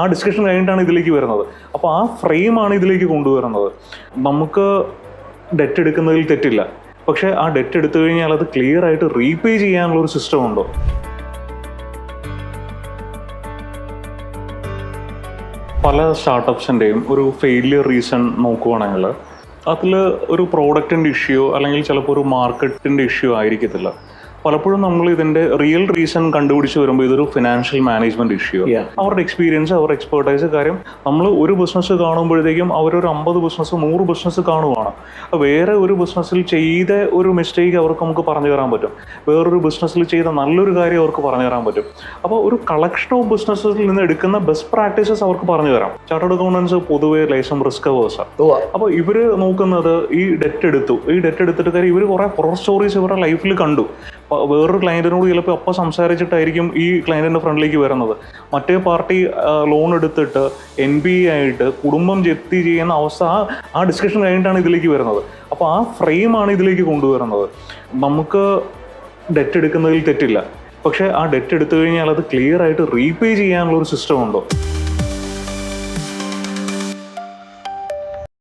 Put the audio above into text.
ആ ഡിസ്കഷൻ കഴിഞ്ഞിട്ടാണ് ഇതിലേക്ക് വരുന്നത്. അപ്പോൾ ആ ഫ്രെയിമാണ് ഇതിലേക്ക് കൊണ്ടുവരുന്നത്. നമുക്ക് ഡെറ്റ് എടുക്കുന്നതിൽ തെറ്റില്ല. പക്ഷേ ആ ഡെറ്റ് എടുത്തു കഴിഞ്ഞാൽ അത് ക്ലിയർ ആയിട്ട് റീപേ ചെയ്യാനുള്ള ഒരു സിസ്റ്റം ഉണ്ടോ? പല സ്റ്റാർട്ടപ്സിന്റെയും ഒരു ഫെയിലിയർ റീസൺ നോക്കുവാണെങ്കിൽ അതിൽ ഒരു പ്രോഡക്റ്റിന്റെ ഇഷ്യൂ അല്ലെങ്കിൽ ചിലപ്പോൾ ഒരു മാർക്കറ്റിന്റെ ഇഷ്യൂ ആയിരിക്കത്തില്ല. പലപ്പോഴും നമ്മൾ ഇതിന്റെ റിയൽ റീസൺ കണ്ടുപിടിച്ച് വരുമ്പോൾ ഇതൊരു ഫിനാൻഷ്യൽ മാനേജ്മെന്റ് ഇഷ്യൂ. അവരുടെ എക്സ്പീരിയൻസ് അവരുടെ എക്സ്പേർട്ടൈസ് കാര്യം നമ്മൾ ഒരു ബിസിനസ് കാണുമ്പോഴത്തേക്കും അവരൊരു അമ്പത് ബിസിനസ് നൂറ് ബിസിനസ് കാണുവാണ്. വേറെ ഒരു ബിസിനസ്സിൽ ചെയ്ത ഒരു മിസ്റ്റേക്ക് അവർക്ക് നമുക്ക് പറഞ്ഞു തരാൻ പറ്റും. വേറൊരു ബിസിനസ്സിൽ ചെയ്ത നല്ലൊരു കാര്യം അവർക്ക് പറഞ്ഞു തരാൻ പറ്റും. അപ്പോൾ ഒരു കളക്ഷൻ ഓഫ് ബിസിനസ്സിൽ നിന്ന് എടുക്കുന്ന ബെസ്റ്റ് പ്രാക്ടീസസ് അവർക്ക് പറഞ്ഞു തരാം. ചാർട്ടേഡ് അക്കൗണ്ടൻസ് പൊതുവെ ലൈസം റിസ്ക് അവേഴ്സ്. അപ്പോൾ ഇവർ നോക്കുന്നത് ഈ ഡെറ്റ് എടുത്തു. ഈ ഡെറ്റ് എടുത്തിട്ട് കാര്യം ഇവർ കുറേ ഹൊറർ സ്റ്റോറീസ് ഇവരുടെ ലൈഫിൽ കണ്ടു. വേറൊരു ക്ലയന്റിനോട് ചിലപ്പോൾ അപ്പം സംസാരിച്ചിട്ടായിരിക്കും ഈ ക്ലയന്റിന്റെ ഫ്രണ്ടിലേക്ക് വരുന്നത്. മറ്റേ പാർട്ടി ലോൺ എടുത്തിട്ട് എൻ ബി ആയിട്ട് കുടുംബം ജപ്തി ചെയ്യുന്ന അവസ്ഥ ആ ഡിസ്കഷൻ കഴിഞ്ഞിട്ടാണ് ഇതിലേക്ക് വരുന്നത്. അപ്പോൾ ആ ഫ്രെയിമാണ് ഇതിലേക്ക് കൊണ്ടുവരുന്നത്. നമുക്ക് ഡെറ്റ് എടുക്കുന്നതിൽ തെറ്റില്ല. പക്ഷേ ആ ഡെറ്റ് എടുത്തു കഴിഞ്ഞാൽ അത് ക്ലിയർ ആയിട്ട് റീപേ ചെയ്യാനുള്ള ഒരു സിസ്റ്റം ഉണ്ടോ?